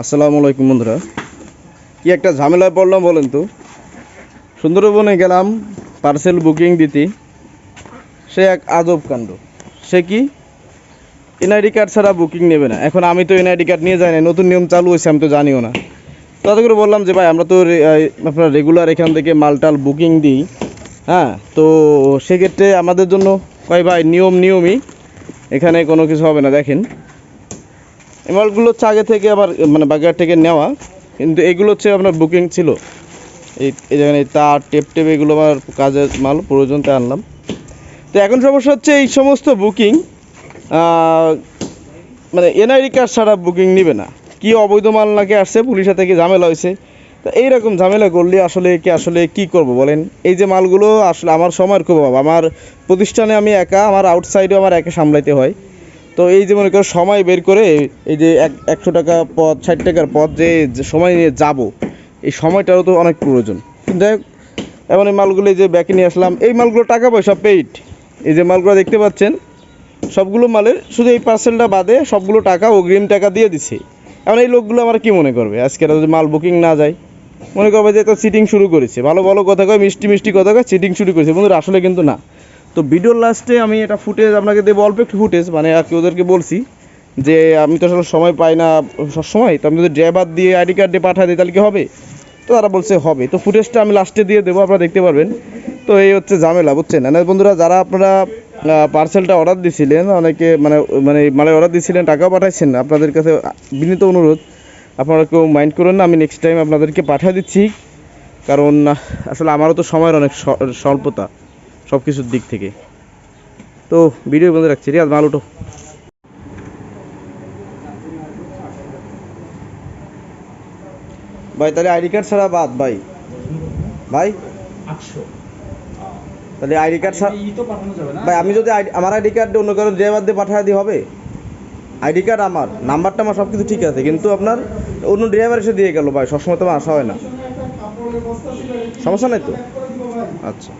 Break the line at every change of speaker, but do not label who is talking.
আসসালামু আলাইকুম বন্ধুরা। কি একটা ঝামেলায় পড়লাম বলেন তো? সুন্দরবনে গেলাম পার্সেল বুকিং দিতে। সে এক আজব কাণ্ড। সে কি? এনআইডি কার্ড ছাড়া বুকিং নেবে না। এখন আমি তো এনআইডি কার্ড নিয়ে যাই না নতুন নিয়ম চালু হয়েছে, আমি তো জানিও না। তাতে করে বললাম যে, ভাই, আমরা তো আপনার রেগুলার এখান থেকে মালটাল বুকিং দিই। হ্যাঁ তো সেক্ষেত্রে আমাদের জন্য, কয় ভাই, নিয়ম নিয়মই। এখানে কোনো কিছু হবে না, দেখেন। এই মালগুলো হচ্ছে আগে থেকে আবার মানে বাগেরহাট থেকে নেওয়া, কিন্তু এগুলো হচ্ছে আপনার বুকিং ছিল। এই এই যেখানে তার, টেপ টেপ এগুলো আমার কাজের মাল প্রয়োজন তাই আনলাম। তো এখন সমস্যা হচ্ছে এই সমস্ত বুকিং মানে এনআইডি কার্ড ছাড়া বুকিং নেবে না। কি অবৈধ মাল নাকি আসছে, পুলিশের থেকে ঝামেলা হয়েছে? তো এইরকম ঝামেলা করলে আসলে কি আসলে কি করব বলেন? এই যে মালগুলো আসলে আমার সময়ের খুব অভাব। আমার প্রতিষ্ঠানে আমি একা, আমার আউটসাইডেও আমার একা সামলাইতে হয়। তো এই যে মনে করো সময় বের করে এই যে এক একশো টাকা পথ, ষাট টাকার পথ যে সময় নিয়ে যাব, এই সময়টারও তো অনেক প্রয়োজন। কিন্তু এমন এই মালগুলো যে ব্যাকে নিয়ে আসলাম, এই মালগুলো টাকা পয়সা পেইড এই যে মালগুলো দেখতে পাচ্ছেন, সবগুলো মালের শুধু এই পার্সেলটা বাদে সবগুলো টাকা অগ্রিম টাকা দিয়ে দিছে। এখন এই লোকগুলো আমার কি মনে করবে? আজকে যদি মাল বুকিং না যায়, মনে করবে যে তো চিটিং শুরু করেছে। ভালো ভালো কথা কয়, মিষ্টি মিষ্টি কথা কয় চিটিং শুরু করেছে। বন্ধুরা, আসলে কিন্তু না। তো ভিডিওর লাস্টে আমি এটা ফুটেজ আপনাকে দেবো, অল্প একটু ফুটেজ মানে আর কি ওদেরকে বলছি যে আমি তো আসলে সময় পাই না সবসময়, তো আমি যদি ড্রাইভার দিয়ে আইডি কার্ড দিয়ে পাঠিয়ে দিই, তাহলে কি হবে? তো তারা বলছে হবে। তো ফুটেজটা আমি লাস্টে দিয়ে দেবো, আপনারা দেখতে পারবেন। তো এই হচ্ছে ঝামেলা, বুঝছেন? না বন্ধুরা, যারা আপনারা পার্সেলটা অর্ডার দিছিলেন, অনেকে মানে মানে মানে অর্ডার দিছিলেন, টাকাও পাঠাইছেন আপনাদের কাছে বিনীত অনুরোধ, আপনারা কেউ মাইন্ড করুন না, আমি নেক্সট টাইম আপনাদেরকে পাঠিয়ে দিচ্ছি। কারণ আসলে আমারও তো সময়ের অনেক স্বল্পতা। সব কিছুর দিক থেকে। তো ভিডিও বন্ধ রাখছি। রিয়াজ মাল উঠো। ভাই তাহলে আইডি কার্ড ছাড়া বাদ ভাই। ভাই? তাহলে আইডি কার্ড ছাড়া
ই পাঠানো যাবে না।
ভাই আমি যদি আমার আইডি কার্ড অন্য কারও ড্রাইভার দিয়ে পাঠিয়ে দিই হবে? আইডি কার্ড আমার নাম্বারটা আমার সব কিছু ঠিক আছে কিন্তু আপনার অন্য ড্রাইভার এসে দিয়ে গেল ভাই। সবসময় তো আমার আসা হয় না। সমস্যা নাই তো? আচ্ছা।